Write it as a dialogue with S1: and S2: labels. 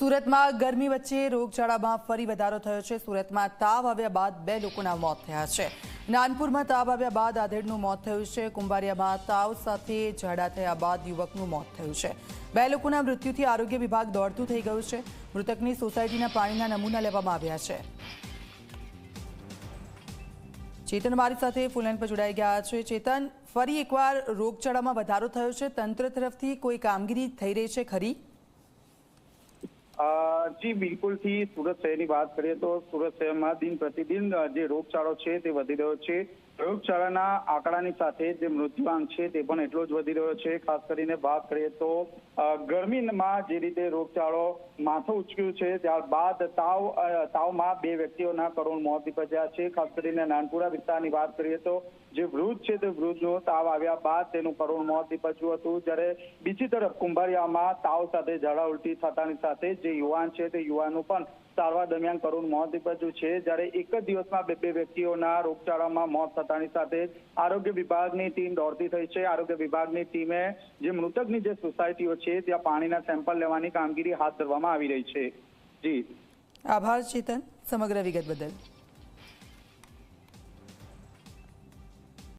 S1: સુરતમાં ગરમી વચ્ચે રોગચાળામાં ફરી વધારો થયો છે. સુરતમાં તાવ આવ્યા બાદ બે લોકોના મોત થયા છે. નાનપુરમાં તાવ આવ્યા બાદ આધેડનું મોત થયું છે. કુંભારિયામાં તાવ સાથે ઝાડા થયા બાદ યુવકનું મોત થયું છે. બે લોકોના મૃત્યુથી આરોગ્ય વિભાગ દોડતું થઈ ગયું છે. મૃતકની સોસાયટીના પાણીના નમૂના લેવામાં આવ્યા છે. ચેતન મારી સાથે ફૂલન પર જોડાઈ ગયા છે. ચેતન, ફરી એકવાર રોગચાળામાં વધારો થયો છે. તંત્ર તરફથી કોઈ કામગીરી થઈ રહી છે ખરી?
S2: જી, બિલકુલથી સુરત શહેરની વાત કરીએ તો સુરત શહેરમાં દિન પ્રતિદિન જે રોગચાળો છે તે વધી રહ્યો છે. રોગચાળાના આંકડાની સાથે જે મૃત્યુઆંક છે તે પણ એટલો જ વધી રહ્યો છે. ખાસ કરીને વાત કરીએ તો ગરમીમાં જે રીતે રોગચાળો માથું ઉચક્યું છે, ત્યારબાદ તાવ તાવમાં બે વ્યક્તિઓના કરુણ મોત નીપજ્યા છે. ખાસ કરીને નાનપુરા વિસ્તારની વાત કરીએ તો, જે વૃદ્ધ છે તે વૃદ્ધનો તાવ આવ્યા બાદ તેનું કરુણ મોત નીપજ્યું હતું. જ્યારે બીજી તરફ કુંભારિયામાં તાવ સાથે ઝાડા ઉલટી થતાની સાથે જે યુવાન છે તે યુવાનો પણ સારવાર દરમિયાન કરુણ મોત નિપજ્યું છે. જ્યારે એક જ દિવસમાં બે બે વ્યક્તિઓના રોગચાળામાં મોત થતાની સાથે આરોગ્ય વિભાગની ટીમ દોડતી થઈ છે. આરોગ્ય વિભાગની ટીમે જે મૃતકની જે સોસાયટીઓ છે, ત્યાં પાણીના સેમ્પલ લેવાની કામગીરી હાથ ધરવામાં આવી રહી છે. જી.
S1: આભાર, ચેતન. સમગ્ર વિગત બદલ.